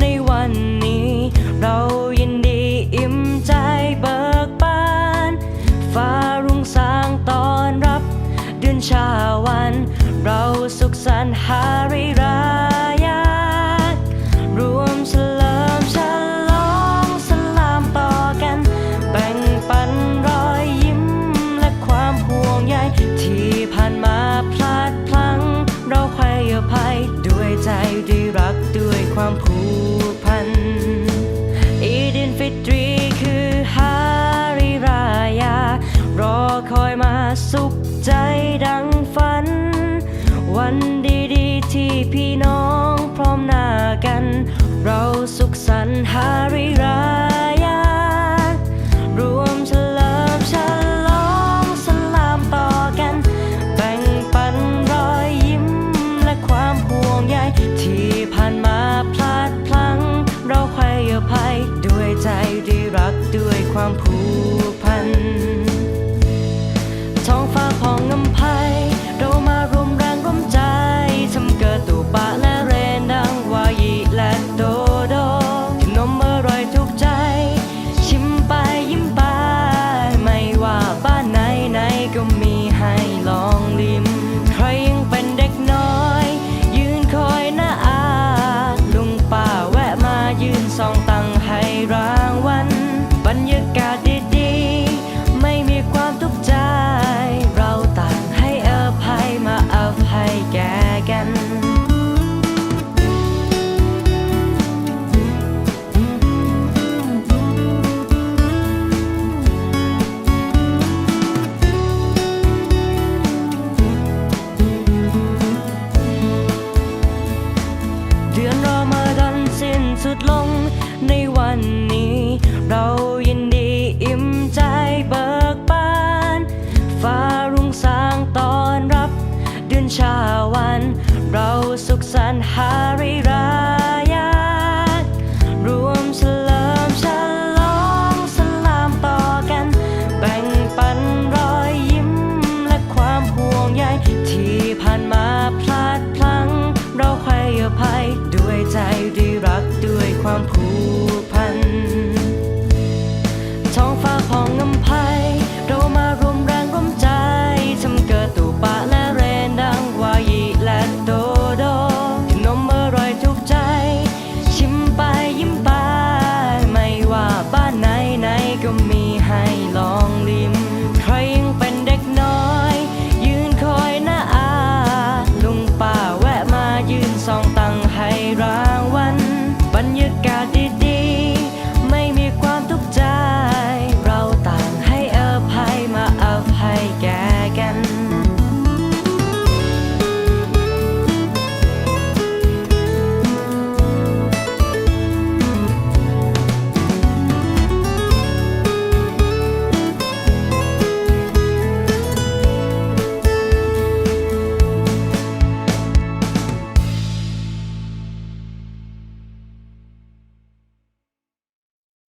ในวันนี้ เรายินดีอิ่มใจเบิกบาน ฟ้ารุ่งสางตอนรับ เดือนชาวัน เราสุขสันต์ฮาริรายารวมเฉลิมฉลองสลามต่อกัน แบ่งปันรอยยิ้มและความห่วงใยที่ผ่านมาพลาดพลั้ง เราไขว้อภัยด้วยใจด้วยรักด้วยความผู อคอยมาสุขใจดังฝัน วันดีๆที่พี่น้องพร้อมหน้ากัน เราสุขสันต์หา สุขสันต์ฮาริรายารวมเฉลิมฉลองสลามต่อกัน แบ่งปันรอยยิ้มและความห่วงใยที่ผ่านมาพลาดพลั้ง เราใครอภัยด้วยใจดีรักด้วยความผูกพันท้องฟ้าของน้ำ